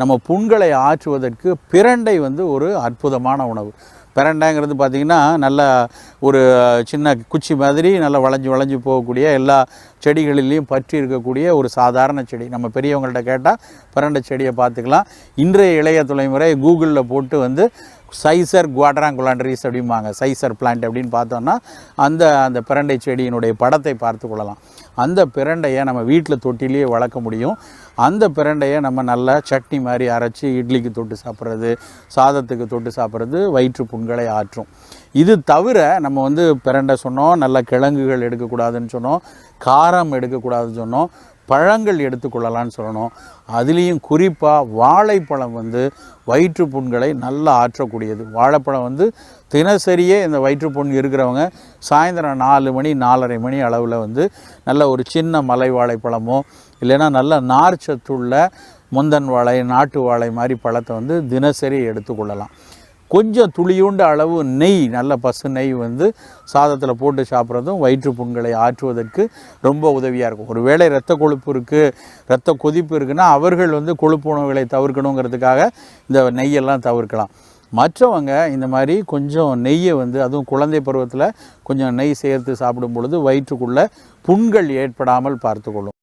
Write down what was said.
நம்ம புண்களை ஆற்றுவதற்கு பிரண்டை வந்து ஒரு அற்புதமான உணவு. பிரண்டைங்கிறது பார்த்திங்கன்னா நல்ல ஒரு சின்ன குச்சி மாதிரி நல்லா வளைஞ்சு வளைஞ்சு போகக்கூடிய எல்லா செடிகளிலையும் பற்றி இருக்கக்கூடிய ஒரு சாதாரண செடி. நம்ம பெரியவங்கள்ட்ட கேட்டால் பிரண்டை செடியை பார்த்துக்கலாம். இன்றைய இளைய தலைமுறை கூகுளில் போட்டு வந்து சைசர் குவாட்ராங்குலாண்டரிஸ் அப்படிம்பாங்க. சைசர் பிளான்ட் அப்படின்னு பார்த்தோன்னா அந்த அந்த பிரண்டை செடியினுடைய படத்தை பார்த்து கொள்ளலாம். அந்த பிரண்டையை நம்ம வீட்டில் தொட்டிலேயே வளர்க்க முடியும். அந்த பிரண்டையை நம்ம நல்லா சட்னி மாதிரி அரைச்சி இட்லிக்கு தொட்டு சாப்பிட்றது சாதத்துக்கு தொட்டு சாப்பிட்றது வயிற்று புண்களை ஆற்றும். இது தவிர நம்ம வந்து பிரண்டை சொன்னோம் நல்ல கிழங்குகள் எடுக்கக்கூடாதுன்னு சொன்னோம் காரம் எடுக்கக்கூடாதுன்னு சொன்னோம். பழங்கள் எடுத்துக்கொள்ளலாம்னு சொல்லணும். அதுலேயும் குறிப்பாக வாழைப்பழம் வந்து வயிற்றுப்புண்களை நல்லா ஆற்றக்கூடியது. வாழைப்பழம் வந்து தினசரியே இந்த வயிற்றுப்புண் இருக்கிறவங்க சாயந்தரம் நாலு மணி நாலரை மணி அளவில் வந்து நல்ல ஒரு சின்ன மலை வாழைப்பழமோ இல்லைன்னா நல்ல நார் சத்துள்ள முந்தன் வாழை நாட்டு வாழை மாதிரி பழத்தை வந்து தினசரி எடுத்துக்கொள்ளலாம். கொஞ்சம் துளியுண்ட அளவு நெய் நல்ல பசு நெய் வந்து சாதத்தில் போட்டு சாப்பிட்றதும் வயிற்று புண்களை ஆற்றுவதற்கு ரொம்ப உதவியாக இருக்கும். ஒருவேளை இரத்த கொழுப்பு இருக்குது இரத்த கொதிப்பு இருக்குன்னா அவர்கள் வந்து கொழுப்பு உணவுகளை தவிர்க்கணுங்கிறதுக்காக இந்த நெய்யெல்லாம் தவிர்க்கலாம். மற்றவங்க இந்த மாதிரி கொஞ்சம் நெய்யை வந்து அதுவும் குழந்தை பருவத்தில் கொஞ்சம் நெய் சேர்த்து சாப்பிடும் பொழுது வயிற்றுக்குள்ளே புண்கள் ஏற்படாமல் பார்த்துக்கொள்ளும்.